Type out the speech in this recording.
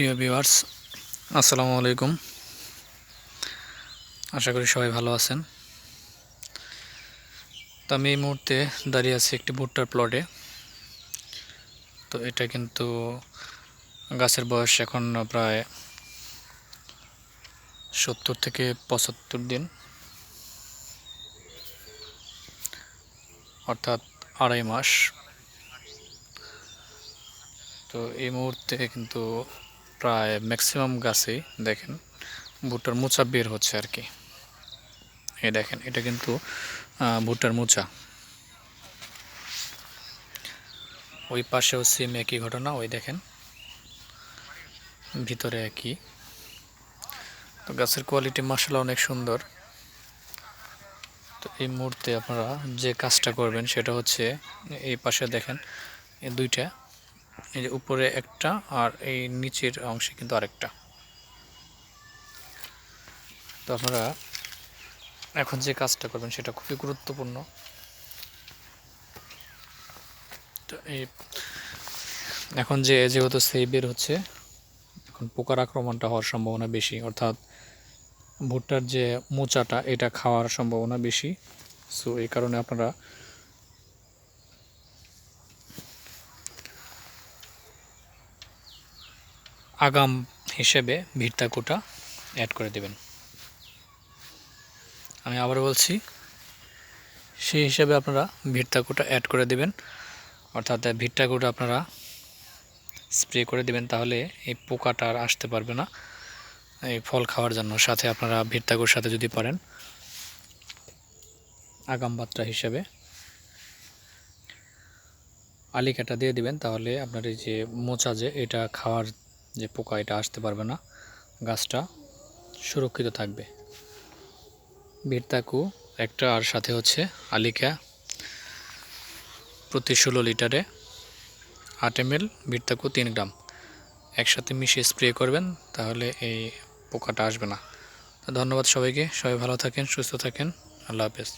প্রিয় ভিউয়ার্স, আসসালামু আলাইকুম। আশা করি সবাই ভালো আছেন। তো আমি এই মুহূর্তে দাঁড়িয়ে আছি একটি ভুট্টার প্লটে তো এটা কিন্তু গাছের বয়স এখন প্রায় সত্তর থেকে পঁচাত্তর দিন। অর্থাৎ আড়াই মাস। তো এই মুহূর্তে কিন্তু প্রায় ম্যাক্সিমাম গাছেই দেখেন, ভুট্টার মোচা বের হচ্ছে আর কি। এই দেখেন, এটা কিন্তু ভুট্টার মোচা। ওই পাশেও সেম একই ঘটনা, ওই দেখেন। ভিতরে একই। তো গাছের কোয়ালিটি মাসালা অনেক সুন্দর। তো এই মুহূর্তে আপনারা যে কাজটা করবেন, সেটা হচ্ছে এই পাশে দেখেন, এই দুইটা। এই যে উপরে একটা আর এই নিচের অংশে কিন্তু আরেকটা। তো আপনারা এখন যে কাজটা করবেন সেটা খুবই গুরুত্বপূর্ণ। তো এই এখন যে যেহেতু সেই বের হচ্ছে, এখন পোকার আক্রমণটা হওয়ার সম্ভাবনা বেশি। অর্থাৎ ভুট্টার যে মোচাটা, এটা খাওয়ার সম্ভাবনা বেশি। সো এই কারণে আপনারা আগাম হিসেবে ভিটটা কোটা অ্যাড করে দেবেন। আমি আবার বলছি, সেই হিসাবে আপনারা ভিটটা কোটা অ্যাড করে দেবেন। অর্থাৎ ভিটটা কোটা আপনারা স্প্রে করে দেবেন, তাহলে এই পোকাটা আর আসতে পারবে না। এই ফল খাওয়ার জন্য সাথে আপনারা ভিট্টাকুর সাথে যদি পারেন, আগাম বাত্রা হিসাবে আলিকাটা দিয়ে দিবেন, তাহলে আপনার এই যে মোচা যে এটা খাওয়ার যে পোকা এটা আসতে পারবে না, গাছটা সুরক্ষিত থাকবে। ভিড়তাকু একটা আর সাথে হচ্ছে আলিকা প্রতি ষোলো লিটারে আট এম এল ভিড়তাকু তিন গ্রাম। একসাথে মিশিয়ে স্প্রে করবেন, তাহলে এই পোকাটা আসবে না। ধন্যবাদ সবাইকে, সবাই ভালো থাকেন, সুস্থ থাকেন, আল্লাহ হাফেজ।